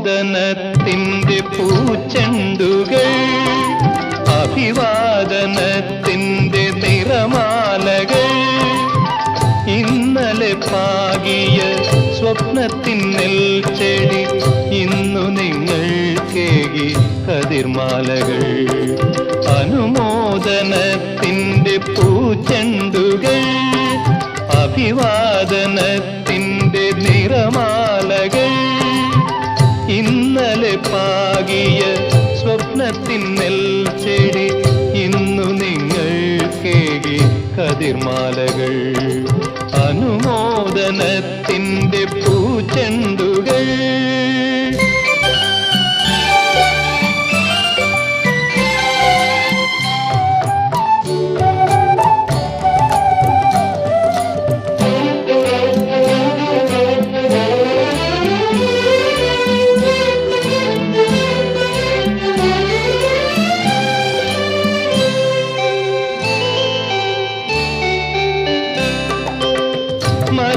അനുമോദനത്തിന്റെ പൂച്ചെണ്ടുകൾ അഭിവാദനത്തിന്റെ നിറമാലകൾ ഇന്നലെ പാകിയ സ്വപ്നത്തിൻ നെൽച്ചെടി ഇന്നു നിങ്ങൾ കേകി കതിർമാലകൾ. അനുമോദനത്തിന്റെ പൂച്ചെണ്ടുകൾ അഭിവാദനത്തിന്റെ നിറമാലകൾ ഇന്നലെ പാകിയ സ്വപ്നത്തിൻ കതിർമാലകൾ അനുമോദനത്തിന്റെ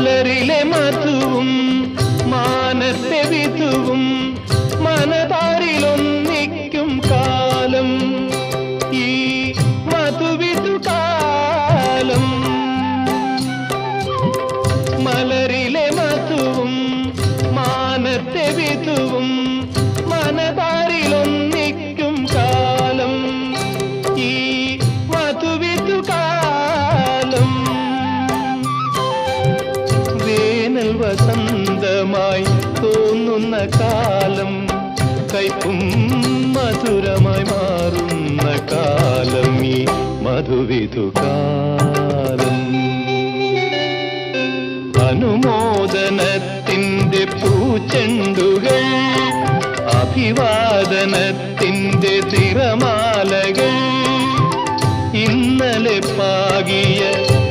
മലരിലെ മധുവും കാലം കൈപ്പും മധുരമായി മാറുന്ന കാലം ഈ മധുവിധു അനുമോദനത്തിന്റെ പൂച്ചെണ്ടുകൾ അഭിവാദനത്തിന്റെ തിരമാലകൾ ഇന്നലെ പാകിയ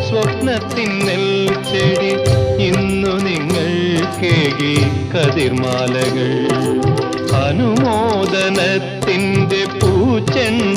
സ്വപ്നത്തിൻ ചെടി ഇന്നു നിങ്ങൾ കേകി കതിർമാലകൾ. അനുമോദനത്തിന്റെ പൂച്ചെണ്ടുകൾ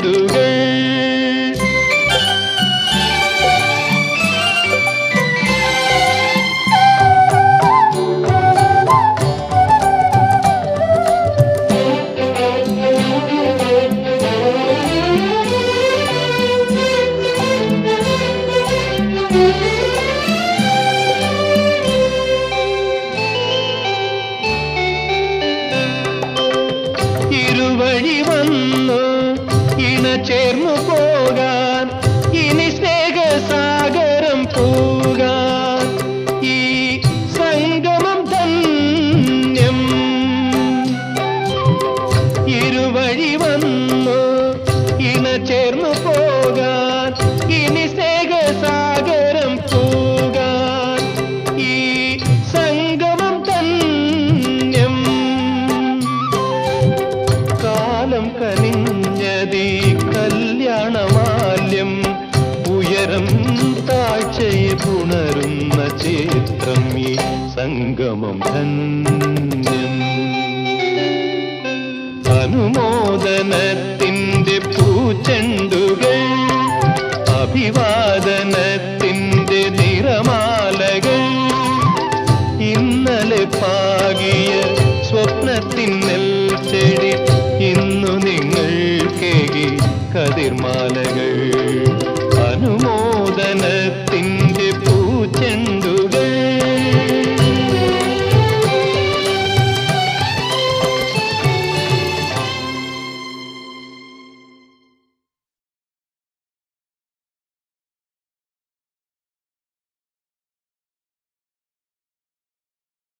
ഇരുവഴി വന്നു. ഇണ ചേർന്നു പോകാൻ ഇനി സ്നേഹസാഗരം പോകാൻ ഈ സംഗമം തന്യം കാലം കനിഞ്ഞതി കല്യാണമാല്യം ഉയരം താഴ്ചയെ പുണരുന്ന ചിത്രം ഈ സംഗമം ധന്യം അനുമോദനത്തിന്റെ പൂച്ചെണ്ടുകൾ അഭിവാദനത്തിന്റെ നിറമാലകൾ. ഇന്നലെ പാകിയ സ്വപ്നത്തിൻ ചെടി ഇന്നു നിങ്ങൾ കേകി കതിർമാ